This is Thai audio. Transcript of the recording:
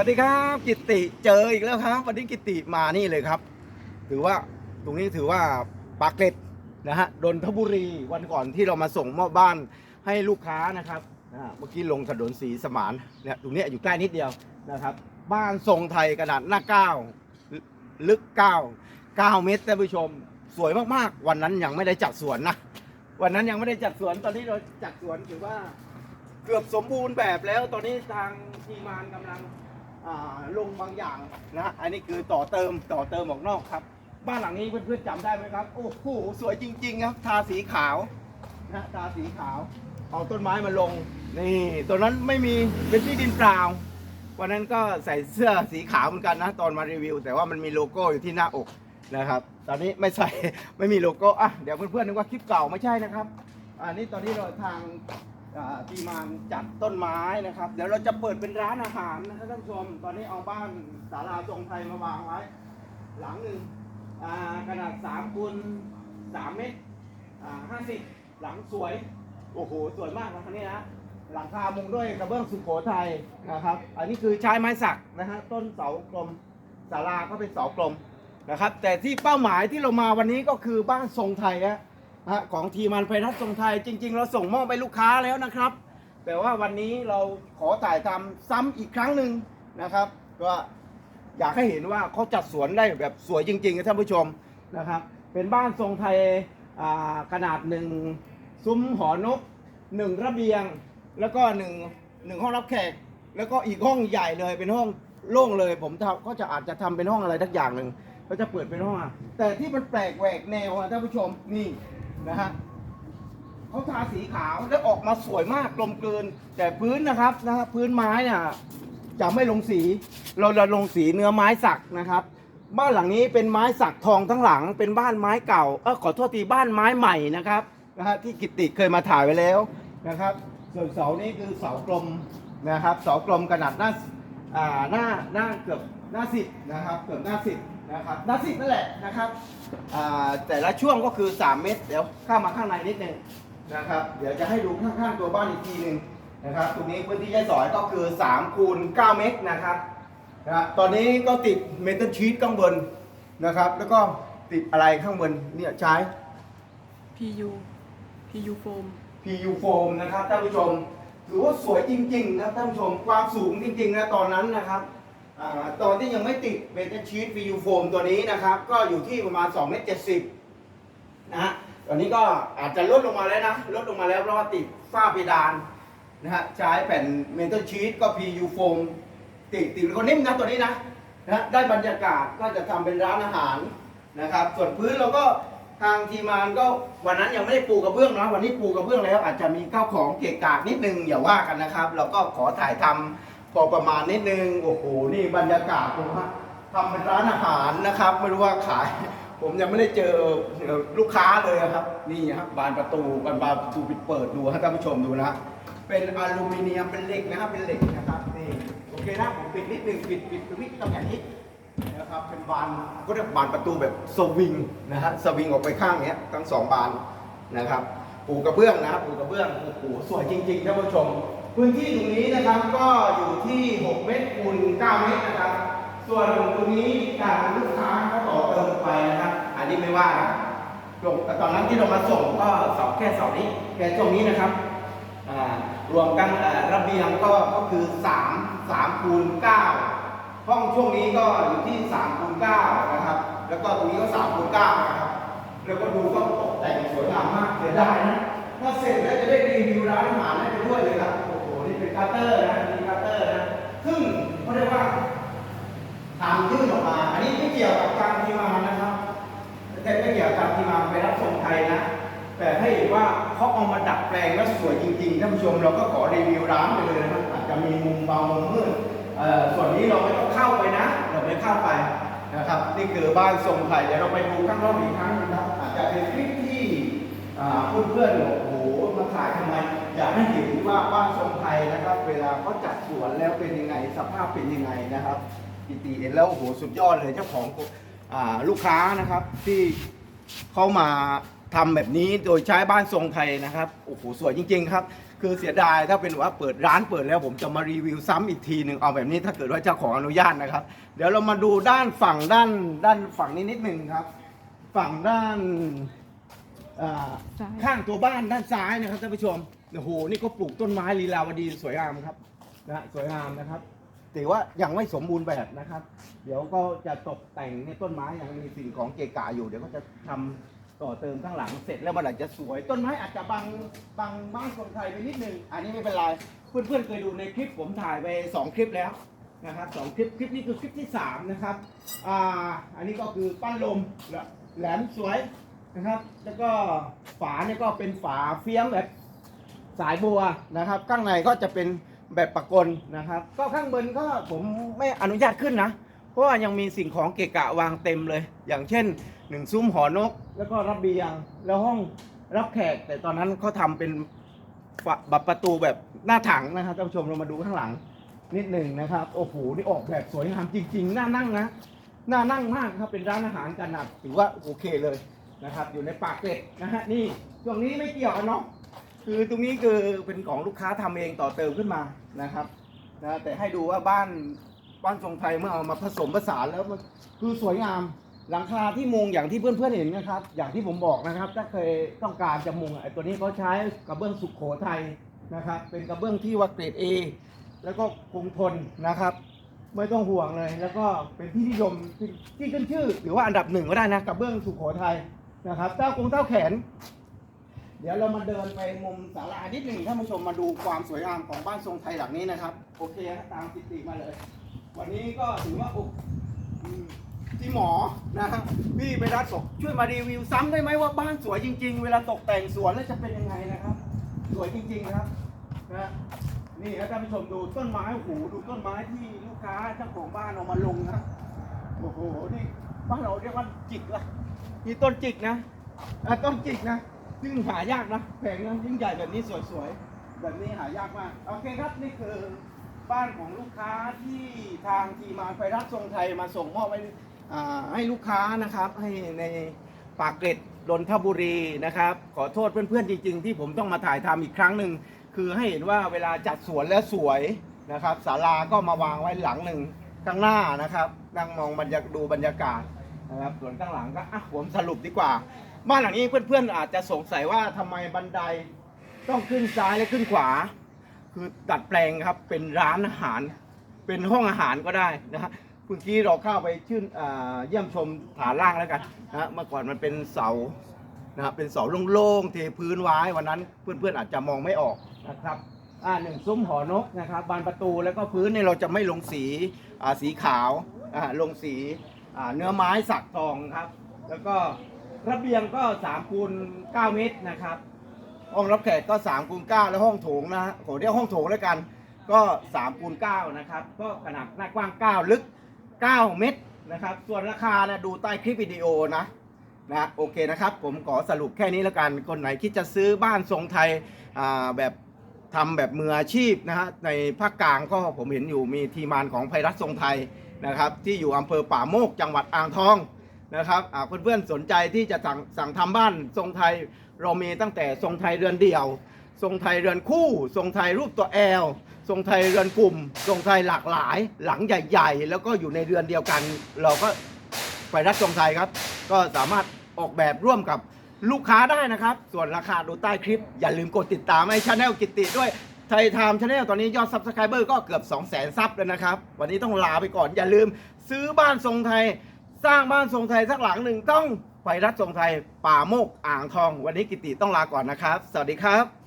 วัสดีครับกิติเจออีกแล้วครับ วันนี้กิติมานี่เลยครับ ถือว่าตรงนี้ถือว่าปากเกร็ดนะฮะดนทบุรีวันก่อนที่เรามาส่งมอบบ้านให้ลูกค้านะครับนะฮะเมื่อกี้ลงถนนสีสมานเนี่ยตรงนี้อยู่ใกล้นิดเดียวนะครับ บ้านทรงไทยขนาดหน้าเก้าลึกเก้าเก้าเมตรท่านผู้ชม สวยมากๆ วันนั้นยังไม่ได้จัดสวนนะวันนั้นยังไม่ได้จัดสวนตอนนี้เราจัดสวนถือว่าเกือบสมบูรณ์แบบแล้วตอนนี้ทางทีมงานกำลัง ลงบางอย่างนะอันนี้คือต่อเติมต่อเติมออกนอกครับ บ้านหลังนี้เพื่อนๆจำได้ไหมครับ โอ้โหสวยจริง ๆ ครับ ทาสีขาวนะทาสีขาว เอาต้นไม้มาลง นี่ตอนนั้นไม่มีเป็นที่ดินเปล่าวันนั้นก็ใส่เสื้อสีขาวเหมือนกันนะตอนมารีวิว แต่ว่ามันมีโลโก้อยู่ที่หน้าอกนะครับ ตอนนี้ไม่ใส่ไม่มีโลโก้อะเดี๋ยวเพื่อนๆนึกว่าคลิปเก่าไม่ใช่นะครับอันนี้ตอนนี้เราทาง ที่มานจัดต้นไม้นะครับ เดี๋ยวเราจะเปิดเป็นร้านอาหารนะครับท่านผู้ชม ตอนนี้เอาบ้านศาลาทรงไทยมาวางไว้ หลังหนึ่งอ่าขนาด3คูณ3เมตรอ่า50หลังสวย โอ้โห สวยมากนะคันนี้นะหลังคามุงด้วยกระเบื้องสุโขทัยนะครับ อันนี้คือใช้ไม้สักนะฮะต้นเสากลมศาลาก็เป็นเสากลมนะครับ แต่ที่เป้าหมายที่เรามาวันนี้ก็คือบ้านทรงไทยฮะ ฮะของทีมันไพรัตทรงไทยจริง ๆ เราส่งมอบไปลูกค้าแล้วนะครับ แต่ว่าวันนี้เราขอถ่ายทำซ้ำอีกครั้งหนึ่งนะครับก็อยากให้เห็นว่าเขาจัดสวนได้แบบสวยจริงๆนะท่านผู้ชมนะครับ เป็นบ้านทรงไทยขนาดหนึ่งซุ้มหอนกหนึ่งระเบียง แล้วก็หนึ่งหนึ่งห้องรับแขก แล้วก็อีกห้องใหญ่เลยเป็นห้องโล่งเลย ผมก็จะอาจจะทำเป็นห้องอะไรทักอย่างหนึ่งก็จะเปิดเป็นห้องอะแต่ที่มันแปลกแหวกแนวอะท่านผู้ชมนี่ นะฮะเขาทาสีขาวแล้วออกมาสวยมากกลมกลืน แต่พื้นนะครับนะฮะพื้นไม้เนี่ยจะไม่ลงสี เราจะลงสีเนื้อไม้สักนะครับ บ้านหลังนี้เป็นไม้สักทองทั้งหลัง เป็นบ้านไม้เก่าเออขอโทษทีบ้านไม้ใหม่นะครับนะฮะที่กิตติเคยมาถ่ายไว้แล้วนะครับ ส่วนเสานี้คือเสากลมนะครับเสากลมขนาดหน้าอ่าหน้าหน้าเกือบ หน้าสิบนะครับเกือบหน้าสิบนะครับหน้าสิบนั่นแหละนะครับอ่าแต่ละช่วงก็คือ 3 เมตร เดี๋ยวเข้ามาข้างในนิดนึงนะครับ เดี๋ยวจะให้ดูข้างๆตัวบ้านอีกทีหนึ่งนะครับ ตรงนี้พื้นที่ใช้สอยก็คือ3คูณ9เมตรนะครับนะฮะตอนนี้ก็ติดเมทัลชีตข้างบนนะครับ แล้วก็ติดอะไรข้างบนเนี่ยใช้ PU PU โฟม PU foam นะครับท่านผู้ชมถือว่าสวยจริงๆนะครับท่านผู้ชมความสูงจริงๆนะตอนนั้นนะครับ อาตอนที่ยังไม่ติดเมทัลชีต PU foam ตัวนี้นะครับ ก็อยู่ที่ประมาณ2เมตร70นะฮะตอนนี้ก็อาจจะลดลงมาแล้วนะ ลดลงมาแล้วเพราะว่าติดฝ้าเพดานนะฮะใช้แผ่นเมทัลชีตก็ PU foam ติดติดคนนิ่มนะตัวนี้นะนะฮะได้บรรยากาศก็จะทำเป็นร้านอาหารนะครับ ส่วนพื้นเราก็ทางทีมงานก็วันนั้นยังไม่ได้ปูกระเบื้องนะวันนี้ปูกระเบื้องแล้ว อาจจะมีข้าวของเกะกะนิดนึงอย่าว่ากันนะครับ เราก็ขอถ่ายทำ พอประมาณนิดนึงโอ้โหนี่บรรยากาศดูฮะทำเป็นร้านอาหารนะครับ ไม่รู้ว่าขาย ผมยังไม่ได้เจอลูกค้าเลยครับ นี่ครับบานประตูบานบานประตูปิดเปิดดูให้ท่านผู้ชมดูนะเป็นอลูมิเนียมเป็นเหล็กนะครับเป็นเหล็กนะครับนี่โอเคนะผมปิดนิดนึงปิดปิดตรงนี้ตำแหน่งนี้นะครับเป็นบานก็เรียกบานประตูแบบสวิงนะฮะสวิงออกไปข้างเนี้ยทั้งสองบานนะครับปูกระเบื้องนะครับปูกระเบื้องโอ้โหสวยจริงๆท่านผู้ชม พื้นที่ตรงนี้นะครับก็อยู่ที่ 6 เมตรคูณ9เมตรนะครับ ส่วนตรงนี้ทางลูกค้าเขาต่อเติมไปนะครับ อันนี้ไม่ว่านะลงตอนนั้นที่เรามาส่งก็เสาแค่เสานี้แค่ช่งนี้นะครับรวมกันระเบียงก็ก็คือ 3 3คูณ9ห้องช่วงนี้ก็อยู่ที่3คูณ9นะครับ แล้วก็ตรงนี้ก็3คูณ9นะครับแล้วก็ดูก็ตกแต่งสวยงามมากเสียดายนะถ้าเสร็จแล้วจะได้รีวิวร้านอาหารได้ไปด้วยเลยครับโอ้โหนี่เป็น คัตเตอร์นะมีคัตเตอร์นะ ซึ่งเขาเรียกว่าทำยื่นออกมา อันนี้ไม่เกี่ยวกับการทีมงานนะครับ แต่ไม่เกี่ยวกับทีมงานไปรับส่งไทยนะ แต่ให้เห็นว่าเขาเอามาดัดแปลงแล้วสวยจริงๆท่านผู้ชมเราก็ขอรีวิวร้านไปเลยนะครับอาจจะมีมุมเบามุมมืดส่วนนี้เราไม่ต้องเข้าไปนะ เราไม่เข้าไปนะครับนี่คือบ้านทรงไทยเดี๋ยวเราไปดูข้างนอกอีกครั้งนะครับอาจจะเป็นคลิปที่เพื่อนๆบอก ให้เห็นว่าบ้านทรงไทยนะครับ เวลาเขาจัดสวนแล้วเป็นยังไงสภาพเป็นยังไงนะครับปีตีเห็นแล้วโอ้โหสุดยอดเลยเจ้าของอ่าลูกค้านะครับที่เขามาทำแบบนี้โดยใช้บ้านทรงไทยนะครับโอ้โหสวยจริง ๆ ครับ คือเสียดายถ้าเป็นว่าเปิดร้านเปิดแล้วผมจะมารีวิวซ้ำอีกทีหนึ่งเอาแบบนี้ถ้าเกิดว่าเจ้าของอนุญาตนะครับ เดี๋ยวเรามาดูด้านฝั่งด้านด้านฝั่งนี้นิดหนึ่งครับ ฝั่งด้านอ่าซ้ายข้างตัวบ้านด้านซ้ายนะครับท่านผู้ชม โอ้โหนี่ก็ปลูกต้นไม้ลีลาวดีสวยงามครับนะสวยงามนะครับแต่ว่ายังไม่สมบูรณ์แบบนะครับ เดี๋ยวก็จะตกแต่งในต้นไม้ยังมีสิ่งของเกะกะอยู่เดี๋ยวก็จะทำต่อเติมข้างหลังเสร็จแล้วมันอาจจะสวย ต้นไม้อาจจะบังบังบ้านคนไทยไปนิดนึง อันนี้ไม่เป็นไรเพื่อนๆเคยดูในคลิปผมถ่ายไปสองคลิปแล้วนะครับสองคลิปคลิปนี้คือคลิปที่สามนะครับอ่าอันนี้ก็คือปั้นลมแหลมสวยนะครับ แล้วก็ฝาเนี่ยก็เป็นฝาเฟี้ยมแบบ สายบัวนะครับ ข้างในก็จะเป็นแบบปะกลนะครับ ก็ข้างบนก็ผมไม่อนุญาตขึ้นนะ เพราะว่ายังมีสิ่งของเกะกะวางเต็มเลย อย่างเช่นหนึ่งซุ้มหอนก แล้วก็ระเบียงแล้วห้องรับแขก แต่ตอนนั้นเขาทำเป็นฝาแบบประตูแบบหน้าถังนะครับท่านผู้ชมเรามาดูข้างหลังนิดหนึ่งนะครับโอ้โหนี่ออกแบบสวยงามจริง ๆ น่านั่งนะน่านั่งมากครับเป็นร้านอาหารกันนะถือว่าโอเคเลยนะครับ อยู่ในปากเกร็ดนะฮะนี่ช่วงนี้ไม่เกี่ยวกันเนาะ คือตรงนี้คือเป็นของลูกค้าทำเองต่อเติมขึ้นมานะครับนะแต่ให้ดูว่าบ้านบ้านทรงไทยเมื่อเอามาผสมผสานแล้วมันคือสวยงามหลังคาที่มุงอย่างที่เพื่อนๆเห็นนะครับ อย่างที่ผมบอกนะครับ ถ้าเคยต้องการจะมุงไอ้ตัวนี้เขาใช้กระเบื้องสุขโขทัยนะครับ เป็นกระเบื้องที่ว่าเกรด A แล้วก็คงทนนะครับ ไม่ต้องห่วงเลย แล้วก็เป็นที่นิยมที่ที่ขึ้นชื่อหรือว่าอันดับหนึ่งก็ได้นะกระเบื้องสุขโขทัยนะครับเต้ากงเต้าแขน เดี๋ยวเรามาเดินไปมุมศาลานิดหนึ่งท่านผู้ชมมาดูความสวยงามของบ้านทรงไทยหลังนี้นะครับ โอเคฮะตามกิติมาเลย วันนี้ก็ถือว่าอุอืมพี่หมอนะฮะพี่ไปรัฐบอกช่วยมารีวิวซ้ำได้ไหมว่าบ้านสวยจริง ๆ เวลาตกแต่งสวนแล้วจะเป็นยังไงนะครับ สวยจริงๆนะครับนะนี่นะท่านผู้ชมดูต้นไม้โอ้โหดูต้นไม้ที่ลูกค้าเจ้าของบ้านเอามาลงนะโอ้โหนี่บ้านเราเรียกว่าจิกละนี่ต้นจิกนะต้นจิกนะ ซึ่งหายากนะแผงนะยิ่งใหญ่แบบนี้สวยๆแบบนี้หายากมากโอเคครับนี่คือบ้านของลูกค้าที่ทางทีมงานไฟรัฐทรงไทยมาส่งมอบให้ให้ลูกค้านะครับให้ในปากเกร็ดดนทบุรีนะครับ ขอโทษเพื่อนๆจริง ๆ ที่ผมต้องมาถ่ายทำอีกครั้งหนึ่งคือให้เห็นว่าเวลาจัดสวนแล้วสวยนะครับศาลาก็มาวางไว้หลังหนึ่งข้างหน้านะครับนั่งมองบรรยากดูบรรยากาศนะครับส่วนข้างหลังก็อะผมสรุปดีกว่า บ้านหลังนี้เพื่อนๆอาจจะสงสัยว่าทำไมบันไดต้องขึ้นซ้ายและขึ้นขวา คือดัดแปลงครับเป็นร้านอาหาร เป็นห้องอาหารก็ได้นะฮะเมื่อกี้เราเข้าไปชื่นอ่าเยี่ยมชมฐานล่างแล้วกันนะฮะเมื่อก่อนมันเป็นเสานะครับเป็นเสาโล่งๆเทพื้นไว้วันนั้นเพื่อนๆอาจจะมองไม่ออกนะครับอ่าหนึ่งซุ้มหอนกนะครับบานประตูแล้วก็พื้นเนี่ยเราจะไม่ลงสีอ่าสีขาวอ่าลงสีอ่าเนื้อไม้สักทองครับ แล้วก็ ระเบียงก็3คูณ9เมตรนะครับ ห้องรับแขกก็3คูณ9แล้วห้องโถงนะฮะขอเรียกห้องโถงแล้วกัน ก็3คูณ9นะครับ ก็ขนาดหน้ากว้าง 9 ลึก 9 เมตรนะครับ ส่วนราคานะดูใต้คลิปวิดีโอนะนะโอเคนะครับ ผมขอสรุปแค่นี้แล้วกัน คนไหนคิดจะซื้อบ้านทรงไทยอ่าแบบทำแบบมืออาชีพนะฮะในภาคกลางก็ผมเห็นอยู่มีทีมานของไพรัฐทรงไทยนะครับ ที่อยู่อำเภอป่าโมกจังหวัดอ่างทอง นะครับอ่าเพื่อนๆสนใจที่จะสั่งสั่งทำบ้านทรงไทยเรามีตั้งแต่ทรงไทยเรือนเดี่ยว ทรงไทยเรือนคู่ ทรงไทยรูปตัวแอลทรงไทยเรือนกลุ่ม ทรงไทยหลากหลาย หลังใหญ่ๆ แล้วก็อยู่ในเรือนเดียวกัน เราก็ไปรัฐทรงไทยครับ ก็สามารถออกแบบร่วมกับลูกค้าได้นะครับ ส่วนราคาดูใต้คลิป อย่าลืมกดติดตามให้ชาแนลกิตติด้วยไทยไทม์ชาแนลตอนนี้ยอดซับสไครเบอร์ก็เกือบ 2 0 0 0 0 0ซับแล้วนะครับ วันนี้ต้องลาไปก่อนอย่าลืมซื้อบ้านทรงไทย สร้างบ้านทรงไทยสักหลังหนึ่งต้องไปรัฐทรงไทยป่าโมกอ่างทอง วันนี้กิติต้องลาก่อนนะครับ สวัสดีครับ